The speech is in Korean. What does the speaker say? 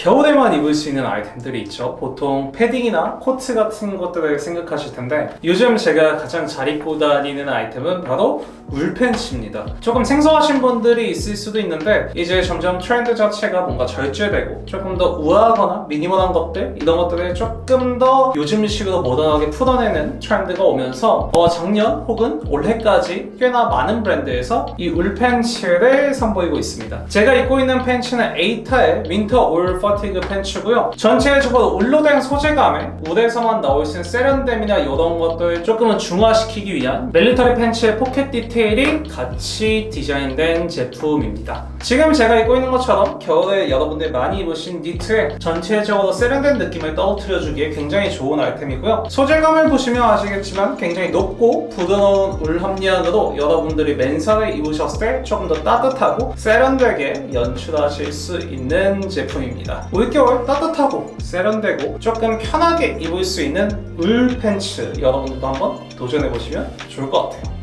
겨울에만 입을 수 있는 아이템들이 있죠. 보통 패딩이나 코트 같은 것들을 생각하실 텐데 요즘 제가 가장 잘 입고 다니는 아이템은 바로 울팬츠입니다. 조금 생소하신 분들이 있을 수도 있는데 이제 점점 트렌드 자체가 뭔가 절제되고 조금 더 우아하거나 미니멀한 것들 이런 것들을 조금 더 요즘식으로 모던하게 풀어내는 트렌드가 오면서 어, 작년 혹은 올해까지 꽤나 많은 브랜드에서 이 울팬츠를 선보이고 있습니다. 제가 입고 있는 팬츠는 에이타의 윈터 올 퍼티그 팬츠고요. 전체적으로 울로 된 소재감에 울에서만 나올 수 있는 세련됨이나 이런 것들을 조금은 중화시키기 위한 멜리터리 팬츠의 포켓 디테일이 같이 디자인된 제품입니다. 지금 제가 입고 있는 것처럼 겨울에 여러분들 많이 입으신 니트에 전체적으로 세련된 느낌을 떨어뜨려주기에 굉장히 좋은 아이템이고요. 소재감을 보시면 아시겠지만 굉장히 높고 부드러운 울 함량으로 여러분들이 맨살을 입으셨을 때 조금 더 따뜻하고 세련되게 연출하실 수 있는 제품입 올겨울 따뜻하고 세련되고 조금 편하게 입을 수 있는 울 팬츠 여러분들도 한번 도전해 보시면 좋을 것 같아요.